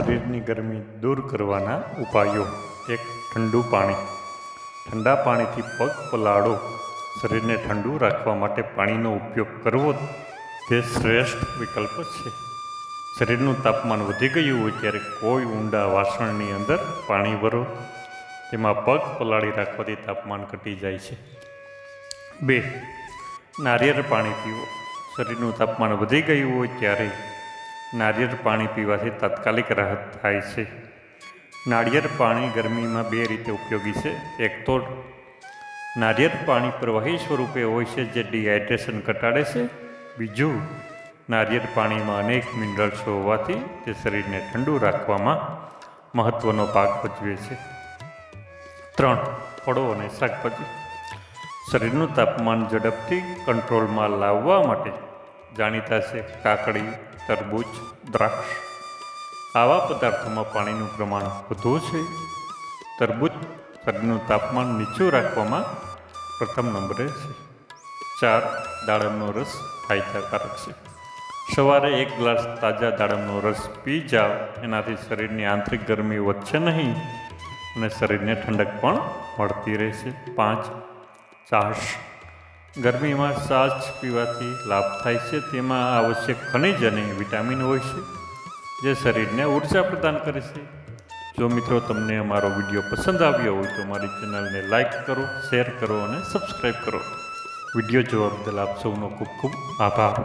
શરીરની ગરમી દૂર કરવાના ઉપાયો. એક, ઠંડુ પાણી. ઠંડા પાણીથી પગ પલાળો. શરીરને ઠંડુ રાખવા માટે પાણીનો ઉપયોગ કરવો તે શ્રેષ્ઠ વિકલ્પ છે. શરીરનું તાપમાન વધી ગયું હોય ત્યારે કોઈ ઊંડા વાસણની અંદર પાણી ભરો. તેમાં પગ પલાળી રાખવાથી તાપમાન ઘટી જાય છે. બે, નારિયેળ પાણી પીવો. શરીરનું તાપમાન વધી ગયું હોય ત્યારે નારિયેળ પાણી પીવાથી તાત્કાલિક રાહત થાય છે. નાળિયેર પાણી ગરમીમાં બે રીતે ઉપયોગી છે. એક તો નારિયેળ પાણી પ્રવાહી સ્વરૂપે હોય છે જે ડિહાઇડ્રેશન ઘટાડે છે. બીજું, નારિયેળ પાણીમાં અનેક મિનરલ્સ હોવાથી તે શરીરને ઠંડુ રાખવામાં મહત્ત્વનો ભાગ ભજવે છે. ત્રણ, ફળો અને શાકભાજી. શરીરનું તાપમાન ઝડપથી કંટ્રોલમાં લાવવા માટે જાણીતા છે કાકડી તરબૂચ, દ્રાક્ષ, આવા પદાર્થોમાં પાણીનું પ્રમાણ વધુ છે? તરબૂચ શરીરનું તાપમાન નીચું રાખવામાં પ્રથમ નંબરે છે ચાર, દાડમનો રસ ફાયદાકારક છે. સવારે એક ગ્લાસ તાજા દાડમનો રસ પી જાઓ. એનાથી શરીરની આંતરિક ગરમી વધશે નહીં અને શરીરને ઠંડક પણ મળતી રહેશે. પાંચ છાશ ગરમીમાં છાશ પીવાથી લાભ થાય છે. તેમાં આવશ્યક ખનિજ અને વિટામિન હોય છે, જે શરીરને ઊર્જા પ્રદાન કરે છે. જો મિત્રો તમને અમારો વીડિયો પસંદ આવ્યો હોય તો અમારી ચેનલને લાઈક કરો, શેર કરો અને સબસ્ક્રાઈબ કરો. વીડિયો જોવા બદલ આપ સૌનો ખૂબ ખૂબ આભાર.